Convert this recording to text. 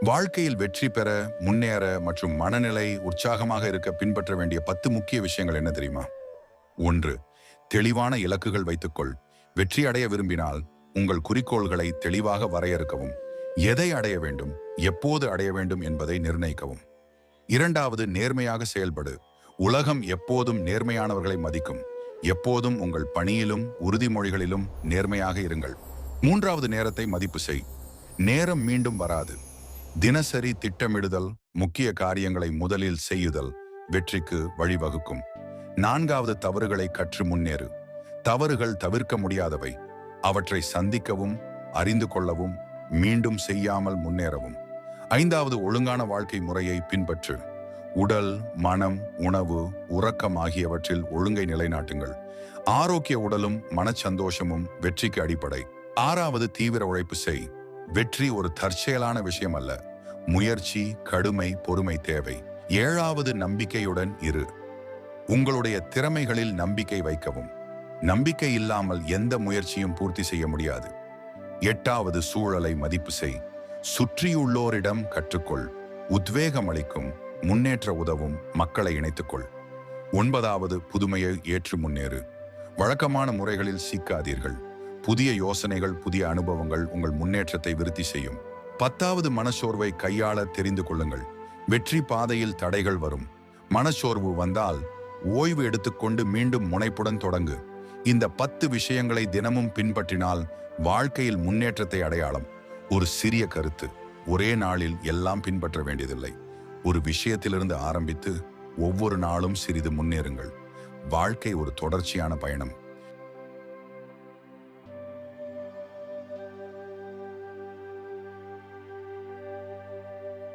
வாழ்க்கையில் வெற்றி பெற முன்னேற மற்றும் மனநிலை உற்சாகமாக இருக்க பின்பற்ற வேண்டிய பத்து முக்கிய விஷயங்கள் என்ன தெரியுமா? ஒன்று தெளிவான இலக்குகள் வைத்துக்கொள். வெற்றி அடைய விரும்பினால் உங்கள் குறிக்கோள்களை தெளிவாக வரையறுக்கவும். எதை அடைய வேண்டும் எப்போது அடைய வேண்டும் என்பதை நிர்ணயிக்கவும். இரண்டாவது நேர்மையாக செயல்படு. உலகம் எப்போதும் நேர்மையானவர்களை மதிக்கும். எப்போதும் உங்கள் பணியிலும் உறுதிமொழிகளிலும் நேர்மையாக இருங்கள். மூன்றாவது நேரத்தை மதிப்பு செய். நேரம் மீண்டும் வராது. தினசரி திட்டமிடுதல் முக்கிய காரியங்களை முதலில் செய்யுதல் வெற்றிக்கு வழிவகுக்கும். நான்காவது தவறுகளை கற்று முன்னேறு. தவறுகள் தவிர்க்க முடியாதவை. அவற்றை சந்திக்கவும் அறிந்து கொள்ளவும் மீண்டும் செய்யாமல் முன்னேறவும். ஐந்தாவது ஒழுங்கான வாழ்க்கை முறையை பின்பற்று. உடல் மனம் உணவு உறக்கம் ஆகியவற்றில் ஒழுங்கை நிலைநாட்டுங்கள். ஆரோக்கிய உடலும் மனச்சந்தோஷமும் வெற்றிக்கு அடிப்படை. ஆறாவது தீவிர உழைப்பு செய். வெற்றி ஒரு தற்செயலான விஷயம் அல்ல. முயற்சி கடுமை பொறுமை தேவை. ஏழாவது நம்பிக்கையுடன் இரு. உங்களுடைய திறமைகளில் நம்பிக்கை வைக்கவும். நம்பிக்கை இல்லாமல் எந்த முயற்சியும் பூர்த்தி செய்ய முடியாது. எட்டாவது சூழலை மதிப்பு செய். சுற்றியுள்ளோரிடம் கற்றுக்கொள். உத்வேகம் அளிக்கும். முன்னேற்ற உதவும். மக்களை இணைத்துக்கொள். ஒன்பதாவது புதுமையை ஏற்று முன்னேறு. வழக்கமான முறைகளில் சிக்காதீர்கள். புதிய யோசனைகள் புதிய அனுபவங்கள் உங்கள் முன்னேற்றத்தை விருத்தி செய்யும். பத்தாவது மனச்சோர்வை கையாள தெரிந்து கொள்ளுங்கள். வெற்றி பாதையில் தடைகள் வரும். மனச்சோர்வு வந்தால் ஓய்வு எடுத்துக்கொண்டு மீண்டும் முனைப்புடன் தொடங்கு. இந்த பத்து விஷயங்களை தினமும் பின்பற்றினால் வாழ்க்கையில் முன்னேற்றத்தை அடையாளம். ஒரு சிறிய கருத்து ஒரே நாளில் எல்லாம் பின்பற்ற வேண்டியதில்லை. ஒரு விஷயத்திலிருந்து ஆரம்பித்து ஒவ்வொரு நாளும் சிறிது முன்னேறுங்கள். வாழ்க்கை ஒரு தொடர்ச்சியான பயணம்.